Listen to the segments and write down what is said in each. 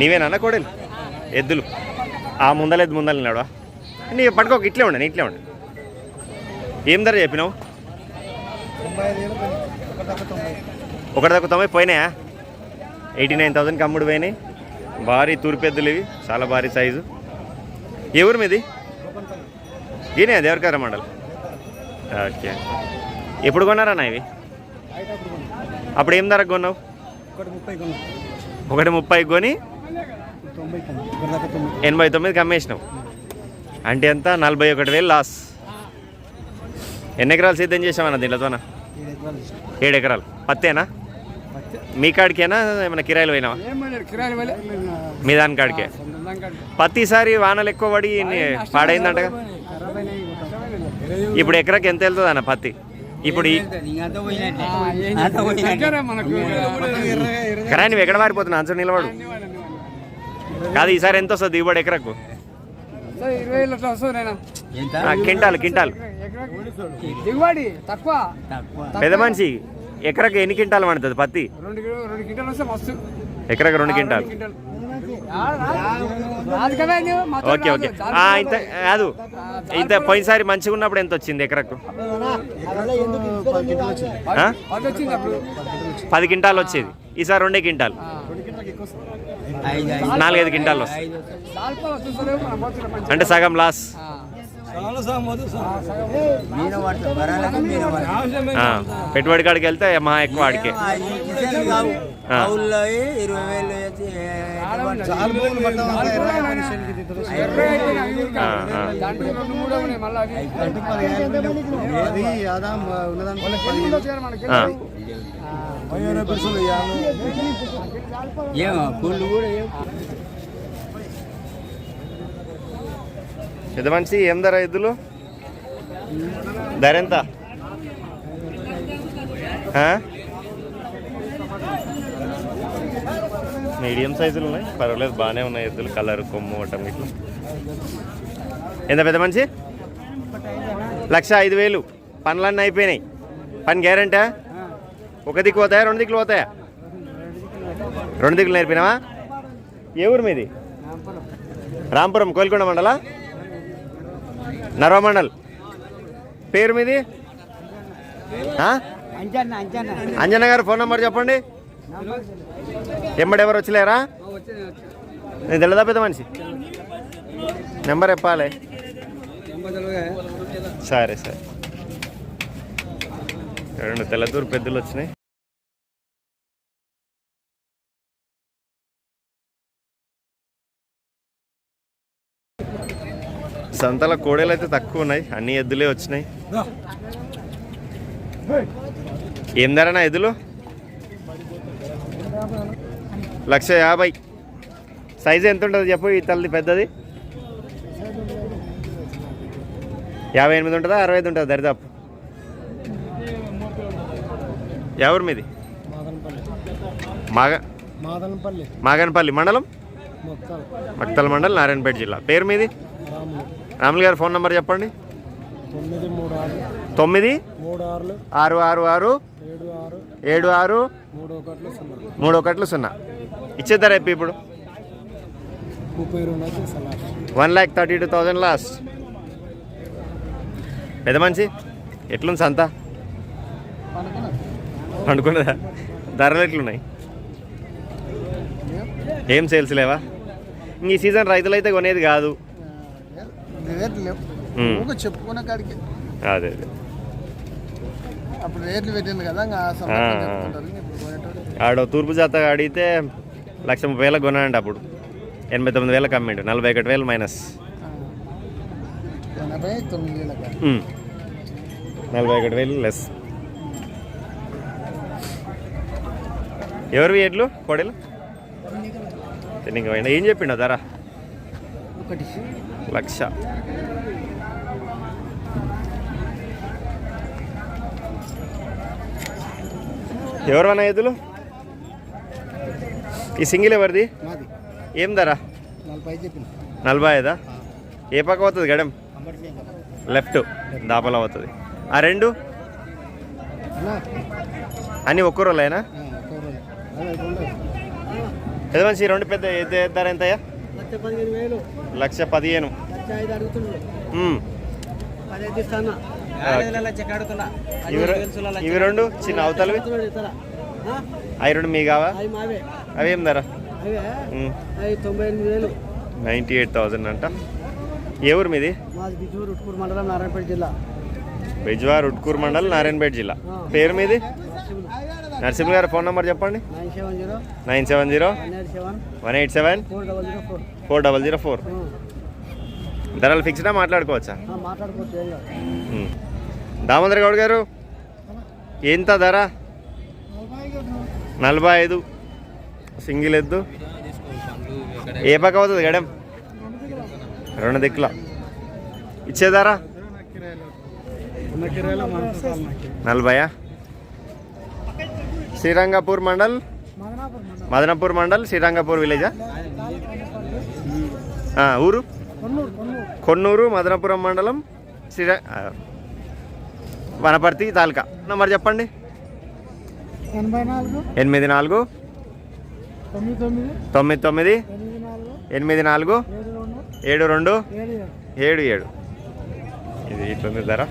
నీవేనా కోడలు? ఎద్దులు. ఆ ముందల ఎద్దు ముందల నీ పట్టుకోక ఇట్లే ఉండే ఇట్లే ఉండే. ఏం ధర చెప్పినావు? ఒకటి దాకా తొంభై పోయినాయా? ఎయిటీ నైన్ థౌసండ్కి అమ్ముడు పోయినాయి. భారీ తూర్పు ఎద్దులు ఇవి చాలా భారీ సైజు. ఏ ఊరు మీది? ఈయనే దేవరకర మండల్ ఓకే. ఎప్పుడు కొన్నారన్నా ఇవి? అప్పుడు అప్పుడు ఏం ధరకు కొన్నావు? ఒకటి ముప్పై కొని ఎనభై తొమ్మిదికి అమ్మేసినావు అంటే ఎంత? నలభై ఒకటి వేలు లాస్. ఎన్ని ఎకరాలు సిద్ధం చేసామన్న దీంట్లోన ఏడు ఎకరాలు. పత్తేనా? పత్తి మీ కాడికేనా? ఏమైనా కిరాయిలు పోయినావా? మీ దాని కాడికే. పత్తిసారి వానలు ఎక్కువ పడి పాడైందంటగా. ఇప్పుడు ఎకరాకి ఎంత వెళ్తుంది అన్న పత్తి? ఇప్పుడు కరా నువ్వు ఎక్కడ మారిపోతున్నా అంచు నిలబడు. కాదు ఈసారి ఎంత వస్తుంది? దిగుబడి ఎకరకు. Quintal quintal. దిగుబడి తక్కువ. పెద్ద మనిషి ఎకరకు ఎన్ని కింటాలు పడుతుంది? పత్తి? ఎకరకు రెండు కింటాలు రాదు కదా ఇది, మొత్తం ఓకే. ఓకే ఇంత కాదు ఇంత పోయినసారి మంచిగా ఉన్నప్పుడు ఎంత వచ్చింది ఎకరకు? పది క్వింటాలు వచ్చేది ఈసారి రెండే క్వింటాలు నాలుగైదు క్వింటాలు వస్తాయి. అంటే సగం లాస్ పెట్టుబడి కాడికి వెళ్తే మా ఎక్కువ ఆడికే. ఆ. ఇరవై అయితే అవి. ఆ, ఆ. దాంట్లో రెండు మూడు ఉన్నాయి మళ్ళీ అవి అది ఆదా ఉన్నదానికి వాళ్ళకి ఎన్ని కిలోలు చేయాలి మనకి? ఆ. పదిహేను పైసలు ఏమో కూళ్ళు కూడా ఏం పెద్ద మనిషి ఏం ధర ఎద్దులు? ధర ఎంత? మీడియం సైజులు ఉన్నాయి. పర్వాలేదు బాగానే ఉన్నాయి ఎద్దులు. కలర్ కొమ్ము వటం ఇట్లా. ఎంత పెద్ద మనిషి? లక్ష ఐదు వేలు. పనులన్నీ అయిపోయినాయి. పని గ్యారంటా? ఒక దిక్కు పోతాయా రెండు దిక్కులు పోతాయా? రెండు దిక్కులు నేర్పినావా? ఏ ఊరు మీది? రాంపురం. కోల్కొండ మండలా? నర్వ మండల్ పేరు మీది? ఆ? అంచనా అంచనా అంజన గారు ఫోన్ నెంబర్ చెప్పండి. ఎమ్మడి ఎవరు వచ్చలేరా? నేను తెల్లదా పెద్ద మనిషి? నెంబర్ చెప్పాలి. సరే సరే. రెండు తెల్లతూరు పెద్దలు వచ్చినాయి. సంతల కోడలు అయితే తక్కువ ఉన్నాయి. అన్ని ఎద్దులే వచ్చినాయి. ఏం ధరనా ఎద్దులు? లక్ష యాభై. సైజు ఎంత ఉంటుంది చెప్పు ఈ తల్లి పెద్దది? యాభై ఎనిమిది ఉంటుందా అరవై ఐదు ఉంటుందా? దరిదాపు. ఎవరు మీది? మాగ మాగనపల్లి మండలం? మక్తల మండలం నారాయణపేట జిల్లా. పేరు మీది? రాములు గారి ఫోన్ నెంబర్ చెప్పండి. తొమ్మిది ఆరు. ఆరు ఆరు ఏడు ఆరు. మూడు ఒకట్లు సున్నా. ఇచ్చేద్దారా ఇప్పుడు? One lakh thirty two thousand last. పెద్ద మనిషి ఎట్లుంది సంత? అనుకున్నదా ధరలు ఎట్లున్నాయి? ఏం? సేల్స్ లేవా? ఇంక ఈ సీజన్ రైతులు అయితే కొనేది కాదు. రేట్లు లేవు. ఉమ్. ఊరికే చెప్పుకునే కాడికి. అదే అదే. అప్పుడు రేట్లు పెట్టింది కదా ఆడ తూర్పు జాత అడిగితే లక్ష ముప్పై వేలకు కొన్నాడంట అప్పుడు. ఎనభై తొమ్మిది వేలకు అమ్మిండు నలభై ఒకటి వేలు మైనస్. నలభై ఒకటి వేలు లెస్. ఎవరివి ఎడ్లు కోడలు? ఏం చెప్పిండు ధర? లక్ష. ఎవరన్నా ఎద్దులు? ఈ సింగిల్ ఎవరిది? ఏం ధర? నలభై ఐదా ఏ పక్క పోతుంది గడం లెఫ్ట్. దాపలా పోతుంది. ఆ రెండు? అన్నీ. ఒక్క రోజులైనా? పెద్ద మనిషి ఈ రెండు పెద్ద ధర ఎంతయ్యా? లక్ష పదిహేను ఇవి రెండు చిన్న అవతలవి? అవి రెండు మీ కావా అవి ఏం ధర? అవే అవి తొంభై ఎనిమిది వేలు. నైంటీ ఎయిట్ థౌజండ్ అంట. ఏ ఊరు మీది? మండలం నారాయణపేట జిల్లా. బెజ్వార్ ఉట్కూరు మండల్ నారాయణపేట జిల్లా. పేరు మీది. నరసింహ గారి ఫోన్ నెంబర్ చెప్పండి. Nine seven zero. One eight seven. One eight seven. Four double zero four. Four double zero four. ధరలు ఫిక్స్డా మాట్లాడుకోవచ్చా? దామోదర్ గౌడ్ గారు ఎంత ధర? నలభై ఐదు. సింగిల్ ఎద్దు. ఏ పక్క అవుతుంది గడం రెండు దిక్కుల. ఇచ్చే ధర? నలభైయా? శ్రీరంగపూర్ మండల్? మదనపూర్ మండల్ శ్రీరంగపూర్ విలేజా? ఊరు? కొన్నూరు మదనపురం మండలం శ్రీర వనపర్తి తాలూకా. నంబర్ చెప్పండి. ఎనిమిది నాలుగు తొమ్మిది తొమ్మిది ఎనిమిది నాలుగు ఏడు రెండు ఏడు ఏడు ఇది ఇట్లుంది ధర.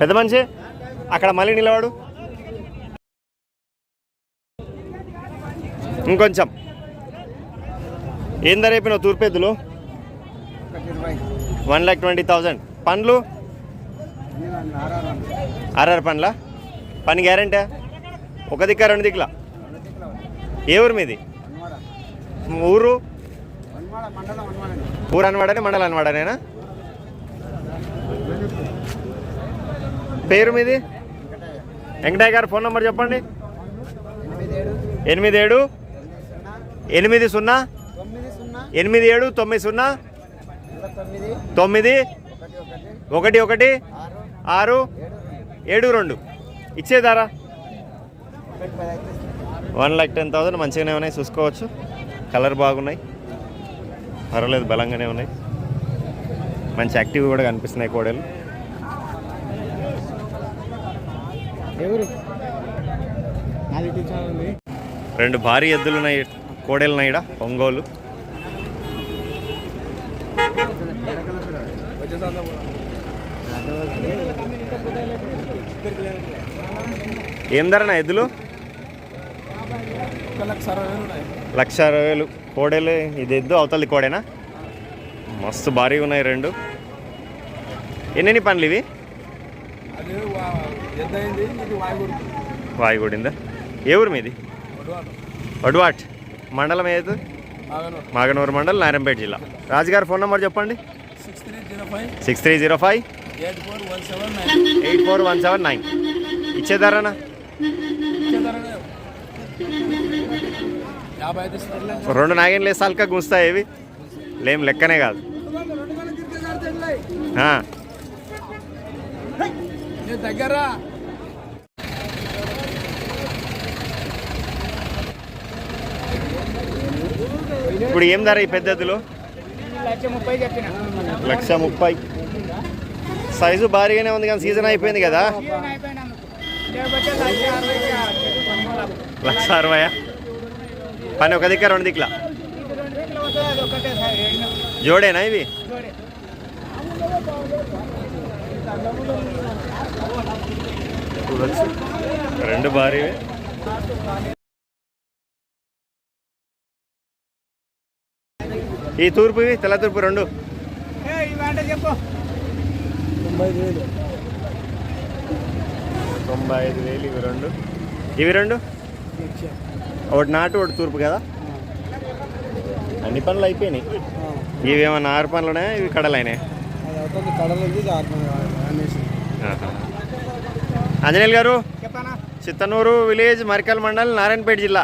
పెద్ద మనిషి అక్కడ మళ్ళీ నిలవాడు ఇంకొంచెం. ఏం ధర అయిపోయినావు తూర్పెద్దులు వన్ ల్యాక్ ట్వంటీ థౌజండ్. పండ్లు? ఆర్ఆర్ పండ్ల? పని గ్యారంటీ? ఒక దిక్క రెండు దిక్కుల? ఏ ఊరు మీది? ఊరు? ఊరు అనవాడనే మండలం అనవాడనేనా? పేరు మీది? వెంకటయ్య గారు ఫోన్ నెంబర్ చెప్పండి. ఎనిమిది ఏడు ఎనిమిది సున్నా. ఎనిమిది ఏడు తొమ్మిది సున్నా. తొమ్మిది. ఒకటి ఒకటి. ఆరు. ఏడు రెండు. ఇచ్చేదారా? వన్ ల్యాక్ టెన్ థౌసండ్ మంచిగానే ఉన్నాయి చూసుకోవచ్చు. కలర్ బాగున్నాయి. పర్వాలేదు బలంగానే ఉన్నాయి. మంచి యాక్టివ్ కూడా కనిపిస్తున్నాయి కోడలు. రెండు భారీ ఎద్దులు ఉన్నాయి. కోడలు ఈడ ఒంగోలు. ఏం ధర నా ఎద్దులు? లక్ష అరవై వేలు. కోడేలు ఇది ఎద్దు అవతలి కోడేనా? మస్తు భారీగా ఉన్నాయి రెండు. ఎన్నెన్ని పనులు ఇవి అది ఎంత అయింది ఇది వాయుగుడి వాయుగూడిందా? ఏ ఊరు మీది? వడ్వాట్. మండలం ఏది? మాగనూరు. మండలం నారాయణపేట జిల్లా. రాజుగారి ఫోన్ నెంబర్ చెప్పండి. Six three zero five. Eight four one seven nine. ఇచ్చేదారానా రెండు నాగేళ్ళు వేసాలక గుంస్తాయి ఇవి. లేం లెక్కనే కాదు. ఆ, దగ్గర. ఇప్పుడు ఏం ధర ఈ పెద్దదిలో లక్ష ముప్పై సైజు భారీగానే ఉంది కానీ సీజన్ అయిపోయింది కదా? లక్ష అరవై పని ఒక దిక్క రెండు దిక్కుల? జోడేనా ఇవి? చూడొచ్చు రెండు భారీ. ఈ తూర్పు ఇవి తెల్ల తూర్పు రెండు. తొంభై ఐదు వేలు ఇవి రెండు. ఇవి రెండు? ఒకటి నాటు ఒకటి తూర్పు కదా? అన్ని పనులు అయిపోయినాయి. ఇవి ఏమన్నా ఆరు పనులునే ఇవి కడలైనాయి? కడలు ఆంజనేయులు గారు చెప్పానా చిత్తనూరు విలేజ్ మరికల్ మండల్ నారాయణపేట జిల్లా.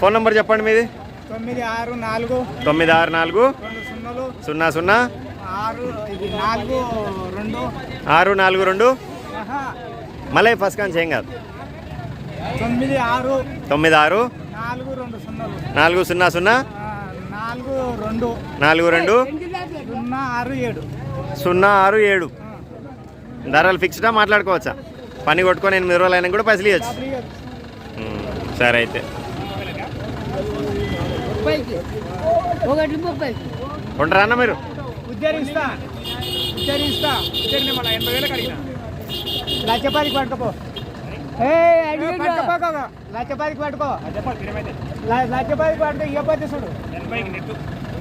ఫోన్ నంబర్ చెప్పండి మీది. తొమ్మిది ఆరు నాలుగు. తొమ్మిది ఆరు నాలుగు. సున్నా సున్నా. ఆరు నాలుగు రెండు. మళ్ళీ ఫస్ట్ కానీ చేయం కాదు. తొమ్మిది ఆరు. తొమ్మిది ఆరు. నాలుగు సున్నా సున్నా. నాలుగు రెండు. నాలుగు రెండు. సున్నా ఆరు ఏడు. సున్నా ఆరు ఏడు. ధరలు ఫిక్స్డా మాట్లాడుకోవచ్చా? పని కొట్టుకొని ఎనిమిది రోజులు అయినా కూడా పైసలు ఇవ్వచ్చు. సరే అయితే. ఉంటారా అన్న మీరు? లచ్చపాదికి ఏ, అడిగి పట్టుకోపో లచ్చపాదికి పట్టుకో ల-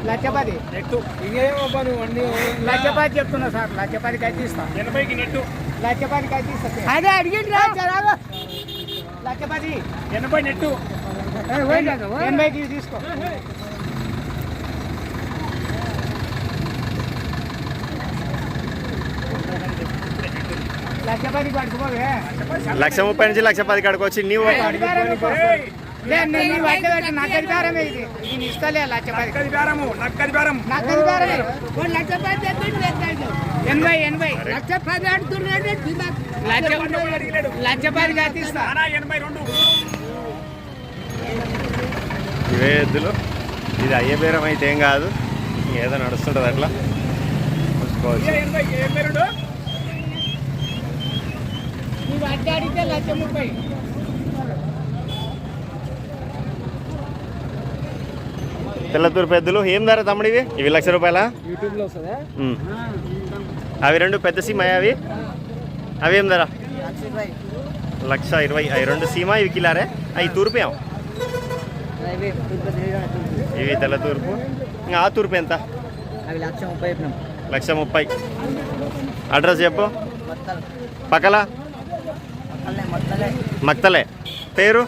లచ్చపాదికి పట్టుకో ఇవ్వకపోతే చూడు లచ్చపతి లచ్చపతి చెప్తున్నా సార్ లచ్చపతికి అయితే ఇస్తా ఎనభైకి నెట్టు. లచ్చపతికి అయితే ఇస్తా అదే అడిగిండ్రా. లచ్చపతి ఎనభై నెట్టు. ఎనభైకి తీసుకో. లక్ష ముప్పై నుంచి లక్ష పది కాడికి వచ్చి నీవు నేను బట్ట పెట్టి నాకు అధికారమే ఇది. నేను ఇస్తలే లచ్చపతి నక్కది బేరము నక్కది బేరం లక్ష పది ఎనభై లక్ష పది రెండు. ఇవే ఎద్దులు. ఇది అయ్యే బేరం అయితే ఏం కాదు. ఏదో నడుస్తుంటుంది అట్లా. చూసుకోవచ్చు. నువ్వు అడ్డ అడిగితే లక్ష ముప్పై. తెల్లతూరు పెద్దలు ఏం ధర తమ్ముడు ఇవి ఇవి లక్ష రూపాయల? అవి రెండు పెద్ద సీమ అవి? అవి ఏం ధర? లక్ష ఇరవై. అవి రెండు సీమ ఇవి కిలారే? అవి తూర్పు ఇవి తెల్ల తూర్పు ఇంకా ఆ తూర్పు ఎంత? అవి లక్ష ముప్పై లక్ష ముప్పై. అడ్రస్ చెప్పు. పక్కల? మక్తలే పేరు?